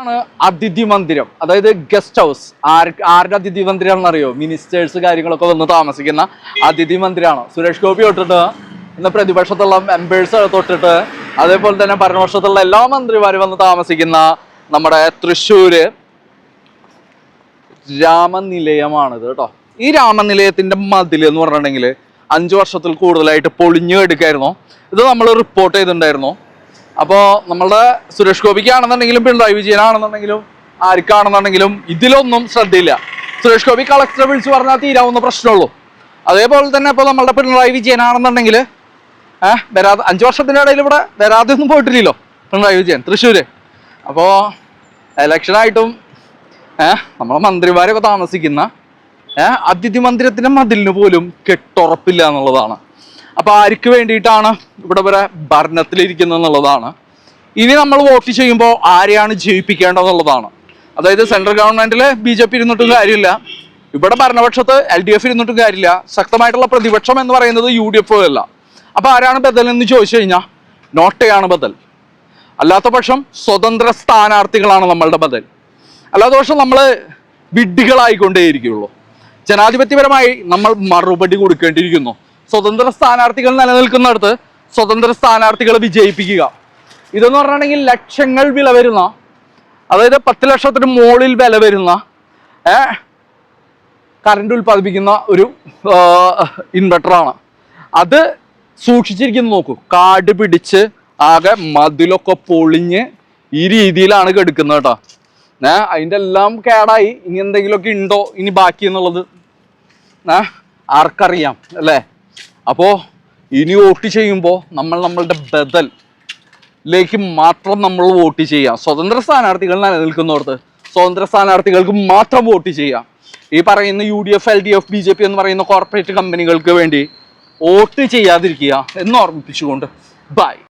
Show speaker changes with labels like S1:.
S1: ആണ് അതിഥി മന്ദിരം. അതായത് ഗസ്റ്റ് ഹൗസ് ആരുടെ അതിഥി മന്ദിരം എന്നറിയോ മിനിസ്റ്റേഴ്സ് കാര്യങ്ങളൊക്കെ വന്ന് താമസിക്കുന്ന അതിഥി മന്ദിരമാണ്. സുരേഷ് ഗോപി തൊട്ടിട്ട് ഇന്ന് പ്രതിപക്ഷത്തുള്ള മെമ്പേഴ്സ് തൊട്ടിട്ട് അതേപോലെ തന്നെ ഭരണപക്ഷത്തുള്ള എല്ലാ മന്ത്രിമാരും വന്ന് താമസിക്കുന്ന നമ്മുടെ തൃശ്ശൂര് രാമനിലയമാണിത് കേട്ടോ. ഈ രാമനിലയത്തിന്റെ മതിൽ എന്ന് പറഞ്ഞിട്ടുണ്ടെങ്കിൽ അഞ്ചു വർഷത്തിൽ കൂടുതലായിട്ട് പൊളിഞ്ഞു എടുക്കായിരുന്നു. ഇത് നമ്മൾ റിപ്പോർട്ട് ചെയ്തിട്ടുണ്ടായിരുന്നു. അപ്പോൾ നമ്മളുടെ സുരേഷ് ഗോപിക്കാണെന്നുണ്ടെങ്കിലും പിണറായി വിജയനാണെന്നുണ്ടെങ്കിലും ആർക്കാണെന്നുണ്ടെങ്കിലും ഇതിലൊന്നും ശ്രദ്ധയില്ല. സുരേഷ് ഗോപി കളക്ടറെ വിളിച്ച് പറഞ്ഞാൽ തീരാവുന്ന പ്രശ്നമുള്ളൂ. അതേപോലെ തന്നെ ഇപ്പോൾ നമ്മളുടെ പിണറായി വിജയനാണെന്നുണ്ടെങ്കിൽ ഏഹ് വരാതെ അഞ്ചു വർഷത്തിന്റെ ഇടയിൽ ഇവിടെ വരാതെ ഒന്നും പോയിട്ടില്ലല്ലോ പിണറായി വിജയൻ തൃശ്ശൂര്. അപ്പോൾ എലക്ഷനായിട്ടും ഏഹ് നമ്മളെ മന്ത്രിമാരൊക്കെ താമസിക്കുന്ന ഏഹ് അതിഥി മന്ദിരത്തിന്റെ മതിലിന് പോലും കെട്ടുറപ്പില്ല എന്നുള്ളതാണ്. അപ്പൊ ആർക്ക് വേണ്ടിയിട്ടാണ് ഇവിടെ വരെ ഭരണത്തിലിരിക്കുന്നത് എന്നുള്ളതാണ്. ഇനി നമ്മൾ വോട്ട് ചെയ്യുമ്പോൾ ആരെയാണ് ജയിപ്പിക്കേണ്ടതെന്നുള്ളതാണ്. അതായത് സെൻട്രൽ ഗവൺമെന്റിൽ ബി ജെ പി ഇരുന്നിട്ടും കാര്യമില്ല. ഇവിടെ ഭരണപക്ഷത്ത് എൽ ഡി എഫ് ഇരുന്നിട്ടും കാര്യമില്ല. ശക്തമായിട്ടുള്ള പ്രതിപക്ഷം എന്ന് പറയുന്നത് യു ഡി എഫ് അല്ല അപ്പൊ ആരാണ് ബദൽ എന്ന് ചോദിച്ചു കഴിഞ്ഞാൽ നോട്ടയാണ് ബദൽ. അല്ലാത്ത പക്ഷം സ്വതന്ത്ര സ്ഥാനാർത്ഥികളാണ് നമ്മളുടെ ബദൽ. അല്ലാത്ത പക്ഷം നമ്മൾ വിഡ്ഢികളായിക്കൊണ്ടേയിരിക്കുള്ളൂ. ജനാധിപത്യപരമായി നമ്മൾ മറുപടി കൊടുക്കേണ്ടിയിരിക്കുന്നു. സ്വതന്ത്ര സ്ഥാനാർത്ഥികൾ നിലനിൽക്കുന്നിടത്ത് സ്വതന്ത്ര സ്ഥാനാർത്ഥികളെ വിജയിപ്പിക്കുക. ഇതെന്ന് പറഞ്ഞിട്ടുണ്ടെങ്കിൽ ലക്ഷങ്ങൾ വില വരുന്ന അതായത് പത്ത് ലക്ഷത്തിന് മുകളിൽ വില വരുന്ന കറണ്ട് ഉൽപ്പാദിപ്പിക്കുന്ന ഒരു ഇൻവെർട്ടറാണ് അത് സൂക്ഷിച്ചിരിക്കുന്നു നോക്കൂ. കാട് പിടിച്ച് ആകെ മതിലൊക്കെ പൊളിഞ്ഞ് ഈ രീതിയിലാണ് കെടുക്കുന്നത് കേട്ടോ. ഏ അതിന്റെ എല്ലാം കേടായി. ഇനി എന്തെങ്കിലുമൊക്കെ ഉണ്ടോ ഇനി ബാക്കി എന്നുള്ളത്? ഏ ആർക്കറിയാം അല്ലേ? അപ്പോൾ ഇനി വോട്ട് ചെയ്യുമ്പോൾ നമ്മൾ നമ്മളുടെ ബദൽ ലേക്ക് മാത്രം നമ്മൾ വോട്ട് ചെയ്യാം. സ്വതന്ത്ര സ്ഥാനാർത്ഥികൾ നിലനിൽക്കുന്നവർക്ക് സ്വതന്ത്ര സ്ഥാനാർത്ഥികൾക്ക് മാത്രം വോട്ട് ചെയ്യാം. ഈ പറയുന്ന U D F L D F B J P എന്ന് പറയുന്ന കോർപ്പറേറ്റ് കമ്പനികൾക്ക് വേണ്ടി വോട്ട് ചെയ്യാതിരിക്കുക എന്ന് ഓർമ്മിപ്പിച്ചുകൊണ്ട്. ബൈ